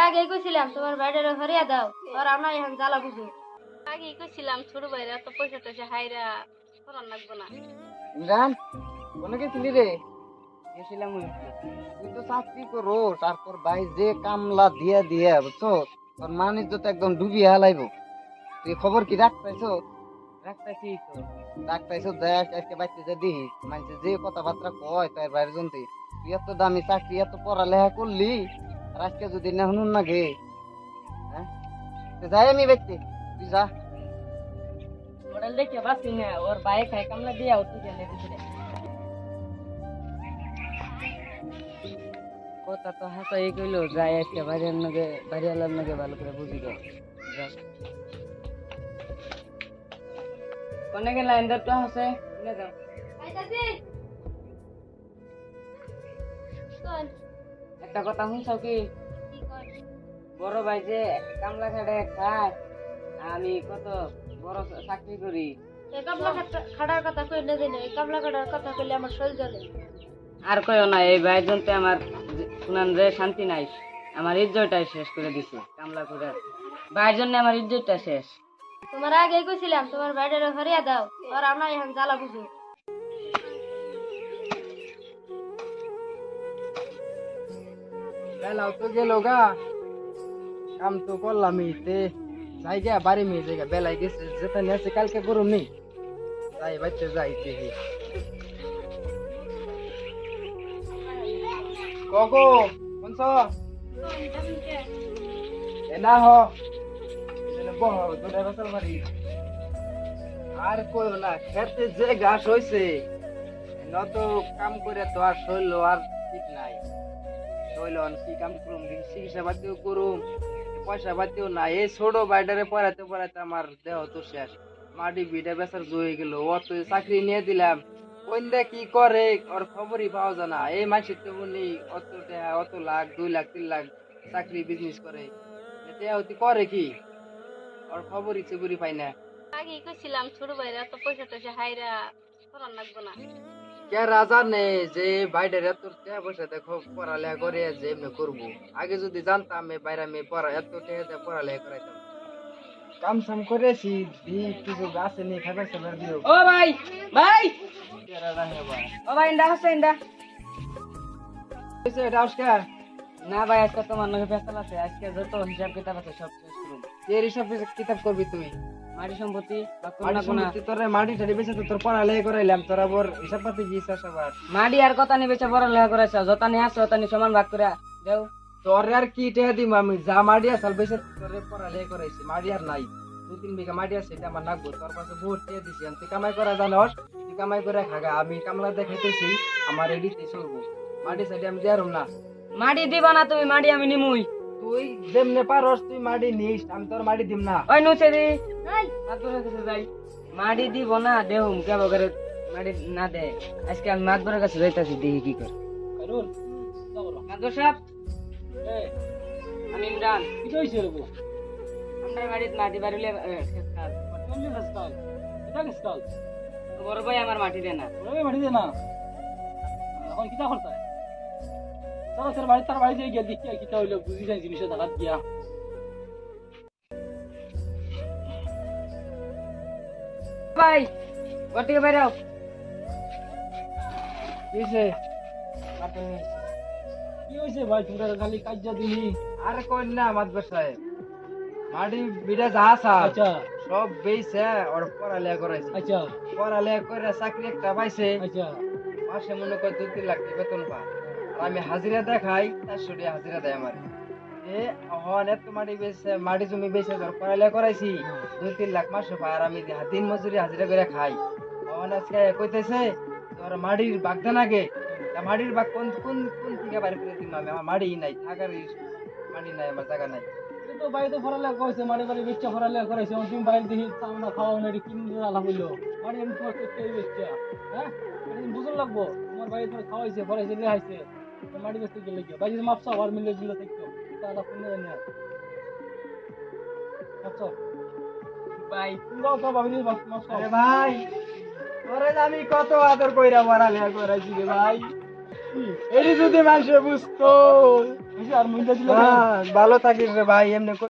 আগে কইছিলাম তোমার বাইরে হরিয়া দাও আর আমরা এখন জ্বালা বুঝো আগে কইছিলাম ছোট ভাইরা তো পয়সা টয়সা হাইরা করার লাগবো না। ইমরান কোনে গেছিলি রে? গেছিলাম তুই তো চাকরি করো তারপর ভাই যে কামলা দিয়ে দিয়ে বুঝছ? তোর মানিজ্য তো একদম ডুবিয়ে হালাইব। তুই খবর কি রাখতেছো রাখতেছি তো। রাখতেছো দেখ আজকে বাইতে যে দিস মানে যে কথাবার্তা কয় তাই বাইরে জনতে তুই এত দামি চাকরি এত পড়ালেখা করলি আজকে যদি না শুনুন না গে হ্যাঁ তো যাই আমি বাইতে তুই যা মডেল দেখে বাসি না ওর বাইক খাই কামলা দিয়া উঠে গেলে বুঝলে কথা তো হাসাই কইলো যাই আজকে বাইরের নগে বাইরের নগে ভালো করে বুঝি গো কোনে গেলা এন্ডার তো হাসে কোনে যাও একটা কথা শুনছ কি? বড় ভাই যে কামলা খাটে খায় আমি কত বড় চাকরি করি। কামলা খাটা- খাটার কথা কই না জানি এই কামলা খাটার কথা কইলে আমার শরীর জ্বলে। আর কইও না এই ভাই জনতে আমার শুনান রে শান্তি নাই আমার ইজ্জতটাই শেষ করে দিছে কামলা করে ভাইয়ের জন্য আমার ইজ্জতটা শেষ। তোমার আগে কইছিলাম তোমার বাইরে হরিয়া দাও আর আমরা এখন জ্বালা বুঝো বেলাও তো গেল গা। কাম তো করলামই তে যাই গা বাড়ি মেয়ে যাই গা বেলাই গেছে, যেতে নিয়ে আছে কালকে করুম নি যাই বাচ্চা যাই, দেখি। কগো কোনছ এ না হ। বহ, দুটা বছর বাড়ি আর কইও না, খেতে যে ঘাস হইছে নত কাম করে তো আর শৈল আর ঠিক নাই। শৈলন কি কাম করুম? চিকিৎসা পাতিও করুম, পয়সা পাতিও না এই ছোট বাইডারে পড়াতে পড়াতে আমার দেহ তো শেষ। মাটি বিটা বেচার জয়ে গেল অত চাকরি নিয়ে দিলাম। কোনটা কি করে? ওর খবরই পাওয়া যায় না। এই মাসির তো উনি অত টাকা, অত লাখ, দুই লাখ, তিন লাখ চাকরি বিজনেস করে। এটা হতে করে কি? ওর খবরই চেবুরি পাই না। আগে কইছিলাম, ছোট ভাইরা তো পয়সা টয়সা হাইরা করার লাগবো না। কে রাজা নে যে বাইরের এত পয়সা দেখো পড়ালেখা করে যে এমনি করব। আগে যদি জানতাম বাইরে আমি পড়া এত দিয়ে পড়ালেখা করাইতাম। কাম সাম করেছি দি কিছু গাছে নিয়ে খাবার সাবার দিও। ও ভাই ভাই! ও ভাই ইন্দা হাসে ইন্দা। এটা না ভাই আজকে তোমার ফেসাল আছে। আজকে যত হিসাব কিতাব আছে সব শেষ করুন এর হিসাব কিতাব করবি তুই মাটি সম্পত্তি তোর মাটি টাটি বেশি তো তোর পড়ালেখা করাইলাম তোর আবার হিসাব পাতি কি সবার মাটি আর কথা নিয়ে বেচে বড় লেখা করেছ যত নিয়ে আসো তত সমান ভাগ করে দেও। তোর আর কি টেহা দিম আমি? যা মাটি আসাল বেশি তোরে পড়ালেখা করাইছি মাটি আর নাই। দুই তিন বিঘা মাটি আছে এটা আমার নাকবো তোর পাশে বহুত টেহা দিছি আমি তুই কামাই করা জানস? তুই কামাই করে খাগা আমি কামলা দেখাইতেছি আমার এডিতে চলবো। মাটি সাইডে আমি দেয়ারম না। মাটি দিবা না তুমি মাটি আমি নিমুই। তুই যেমনে পারস তুই মাটি নিস আমি তোর মাটি দিম না। ওই নুচে দি ধরে কাছে যাই। মাটি দিব না দেহুম কেব করে মাটি না দে। আজকে আমি মাতবরের কাছে যাইতাছি দেখি কি করে। মাতবর সাহেব। আমি ইমরান। কি হইছে রে আমরা বাড়িতে মাটি বাড়িলে বড় ভাই আমার মাটি দে না। মাটি দে না? এখন কিতা করতে চলো তোর বাড়ি তার বাড়ি যাই গিয়া দেখি কিতা হইল বুঝি যাই জিনিসটা দাঁড়াত গিয়া ভাই ঘর থেকে বেরাও কিসে কি হয়েছে? ভাই তোমরা খালি কাজ্যা দিলি। আরে কই না মাদবার সাহেব। মাটি বিটা আসা আচ্ছা। সব বেইছে ওর পড়ালেখা করাইছে। আচ্ছা। পড়ালেখা করে চাকরি একটা পাইছে। আচ্ছা। মাসে মনে কর দুই তিন লাখ বেতন পা আর আমি হাজিরা দেখাই চারশো টাকা হাজিরা দেয় আমার। এ হন এত মাটি বেচছে মাটি জমি বেচে ধর পড়ালেখা করাইছি। দুই তিন লাখ মাসে আর আমি দিন মজুরি হাজিরা করে খাই। হন আজকে কইতেছে, তোর মাটির বাগদান আগে। মাটির বাগ কোন কোন কোন থেকে বাড়ি দিন আমি? আমার মাটি নাই, থাকার মাটি নাই, আমার জায়গা নাই। তো ভাই তো পড়ালেখা করেছে মারি বাড়ি তুমি বাইরে চামড়া খাওয়া না কি আলাপ হইল। মারি আমি তোমার করতে হ্যাঁ? বুঝুন লাগবো, তোমার বাড়ি খাওয়াইছে লেহাইছে তো মাটি বেচতে গেলে কি ভাই যদি মাপসা আর মিলে দিলে থাকতো ফোন জানি আর মাপসা ভাই তোমরাও তো ভাবি মাপসা আরে ভাই। তোরে আমি কত আদর কইরা পড়ালেখা করাইছি রে ভাই। এটি যদি মানুষে বুঝতো। আর মিলে দিলে হ্যাঁ, ভালো থাকিস রে ভাই এমনি